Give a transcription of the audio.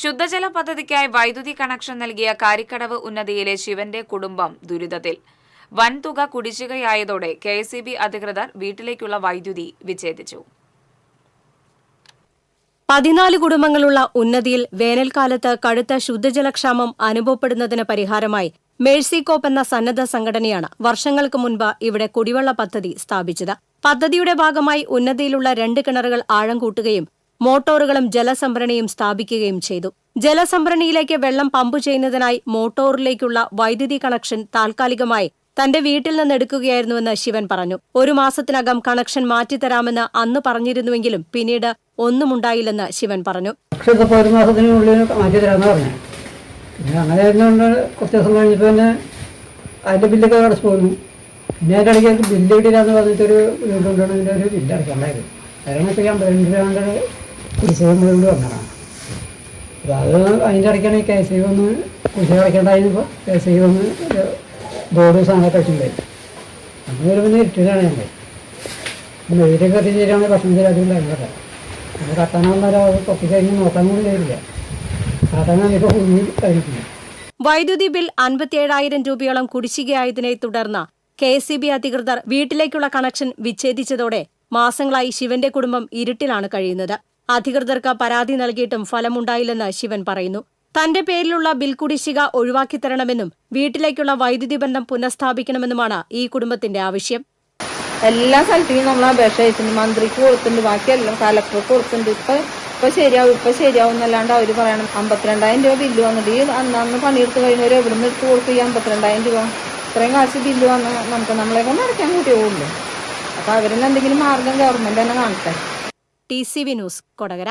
ശുദ്ധജല പദ്ധതിക്കായി വൈദ്യുതി കണക്ഷൻ നൽകിയ കാരിക്കടവ് ഉന്നതിയിലെ ശിവന്റെ കുടുംബം ദുരിതത്തിൽ. വൻതുക കുടിശ്ശികയായതോടെ കെ എസ് ബി അധികൃതർ വീട്ടിലേക്കുള്ള വൈദ്യുതി വിച്ഛേദിച്ചു. പതിനാല് കുടുംബങ്ങളുള്ള ഉന്നതിയിൽ വേനൽക്കാലത്ത് കടുത്ത ശുദ്ധജലക്ഷാമം അനുഭവപ്പെടുന്നതിന് പരിഹാരമായി മേഴ്സി കോപ്പ് എന്ന സന്നദ്ധ സംഘടനയാണ് വർഷങ്ങൾക്ക് മുൻപ് ഇവിടെ കുടിവെള്ള പദ്ധതി സ്ഥാപിച്ചത്. പദ്ധതിയുടെ ഭാഗമായി ഉന്നതിയിലുള്ള രണ്ട് കിണറുകൾ ആഴം കൂട്ടുകയും മോട്ടോറുകളും ജലസംഭരണിയും സ്ഥാപിക്കുകയും ചെയ്തു. ജലസംഭരണിയിലേക്ക് വെള്ളം പമ്പ് ചെയ്യുന്നതിനായി മോട്ടോറിലേക്കുള്ള വൈദ്യുതി കണക്ഷൻ താൽക്കാലികമായി തന്റെ വീട്ടിൽ നിന്ന് എടുക്കുകയായിരുന്നുവെന്ന് ശിവൻ പറഞ്ഞു. ഒരു മാസത്തിനകം കണക്ഷൻ മാറ്റിത്തരാമെന്ന് അന്ന് പറഞ്ഞിരുന്നുവെങ്കിലും പിന്നീട് ഒന്നുമുണ്ടായില്ലെന്ന് ശിവൻ പറഞ്ഞു. പക്ഷെ ഒരു മാസത്തിനുള്ളിൽ മാറ്റി തരാമെന്ന് പറഞ്ഞു. പിന്നെ അങ്ങനെ ആയിരുന്നുകൊണ്ട് കുറച്ച് ദിവസം കഴിഞ്ഞപ്പോൾ തന്നെ അതിന്റെ ബില്ലൊക്കെ അടച്ചു പോന്നു. പിന്നെ അതിന്റെ ഇടയ്ക്ക് ബില്ല് കിട്ടിയില്ലാന്ന് പറഞ്ഞിട്ടൊരു വീണ്ടുകൊണ്ടാണ് ഇതിന്റെ ഒരു ബില്ല് അടക്കണ്ടായിരുന്നു കാരണം ഇപ്പോൾ ഞാൻ പതിനഞ്ച് രൂപ കൊണ്ട് കുടിശ്ശിക മുഴുവൻ വന്നതാണ് അത് അതിന്റെ ഇടയ്ക്കാണ് ഈ കെ സി വന്ന് കുടിശ്ശിക അടയ്ക്കേണ്ടായിരുന്നപ്പോൾ കെ സി വന്ന് ബോർഡ് സാധനമൊക്കെ വെച്ചിട്ടുണ്ടായി നമ്മൾ പിന്നെ ഇരുട്ടിലാണ് ഞങ്ങൾ വെയിലൊക്കെ കത്തിച്ചിട്ടാണ് ഭക്ഷണം തരാതിട്ടുണ്ടായിരുന്നത് അത് കത്താനാവുന്ന കുറച്ച് കഴിഞ്ഞ് നോക്കാൻ കൂടി കഴിയില്ല. സാധാരണ ഇപ്പോൾ കുഞ്ഞ് വൈദ്യുതി ബിൽ അൻപത്തിയേഴായിരം രൂപയോളം കുടിശ്ശികയായതിനെ തുടർന്ന് കെ എസ് സി ബി അധികൃതർ വീട്ടിലേക്കുള്ള കണക്ഷൻ വിച്ഛേദിച്ചതോടെ മാസങ്ങളായി ശിവന്റെ കുടുംബം ഇരുട്ടിലാണ് കഴിയുന്നത്. അധികൃതർക്ക് പരാതി നൽകിയിട്ടും ഫലമുണ്ടായില്ലെന്ന് ശിവൻ പറയുന്നു. തന്റെ പേരിലുള്ള ബിൽ കുടിശ്ശിക ഒഴിവാക്കി തരണമെന്നും വീട്ടിലേക്കുള്ള വൈദ്യുതി ബന്ധം പുനഃസ്ഥാപിക്കണമെന്നുമാണ് ഈ കുടുംബത്തിന്റെ ആവശ്യം. എല്ലാ സ്ഥലത്തും നമ്മൾ അപേക്ഷ അയച്ചിട്ടുണ്ട്. മന്ത്രിക്ക് കൊടുത്തിട്ടുണ്ട്. ബാക്കിയെല്ലാം കലക്ടർക്ക് കൊടുത്തിട്ടുണ്ട്. ഇപ്പൊ ഇപ്പൊ ശരിയാവും ഇപ്പൊ ശരിയാവും എന്നല്ലാണ്ട് അവർ പറയണം. അമ്പത്തിരണ്ടായിരം രൂപ ബില്ല് വന്നിട്ട് ഈ അന്ന് അന്ന് പണിയെടുത്ത് കഴിഞ്ഞവർ എവിടെ നിന്ന് എടുത്ത് കൊടുക്കും ഈ അമ്പത്തിരണ്ടായിരം രൂപ? ഇത്രയും കാശ് ബില്ല് വന്ന് നമുക്ക് നമ്മളെ കൊണ്ട് അടയ്ക്കാൻ കൂട്ടിയുള്ളൂ അപ്പൊ അവരിൽ എന്തെങ്കിലും മാർഗം ഗവൺമെന്റ് തന്നെ കാണട്ടെ. T C V news Kodakara.